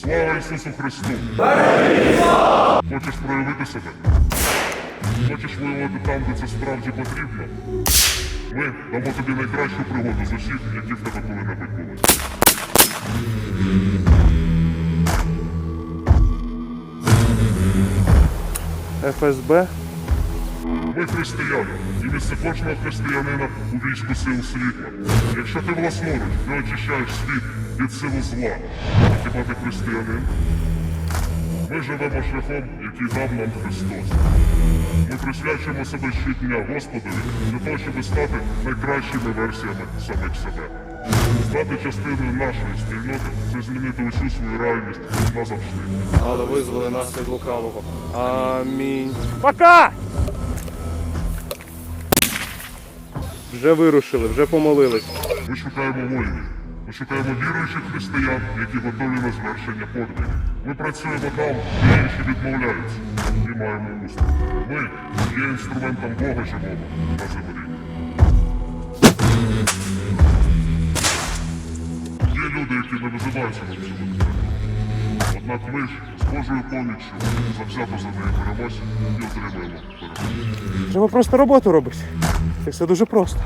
Слава Ісусу Христу! Хочеш проявити себе? Хочеш воювати там, де це справді потрібно? Ми дамо тобі найкращу пригоду з усіх, які в тебе коли-небудь були. ФСБ. Ми християни, і місце кожного християнина у війську сил світла. Якщо ти власноруч не очищаєш світ від сили зла, то хіба ти християнин? Ми живемо шляхом, який дав нам Христос. Ми присвячуємо себе щодня Господові для того, щоб стати найкращими версіями самих себе. Стати частиною нашої спільноти це змінити усю свою реальність назавжди. Але визвали нас від лукавого. Амінь. Пока! Вже вирушили, вже помолились. Ми шукаємо воїнів. Ми шукаємо віруючих християн, які готові на звершення подвигів. Ми працюємо там, де інші відмовляються, і маємо успіх. Ми є інструментом Бога живого на землі. Є люди, які не називаються на цю витребу. Однак з Божою поміччю завзято за неї беремося і отримаємо перемогу. Треба просто роботу робити. Це все дуже просто.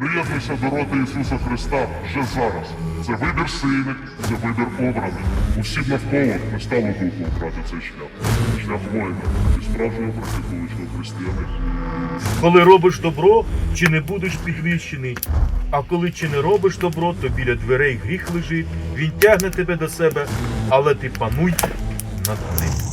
Приєднуйся до роти Ісуса Христа вже зараз. Це вибір сильних, це вибір обраних. Усі навколо не стало духу обрати цей шлях. Шлях воїна і справжнього практикуючого християнина. Коли робиш добро, чи не будеш підвищений. А коли чи не робиш добро, то біля дверей гріх лежить, він тягне тебе до себе, але ти пануй над ним.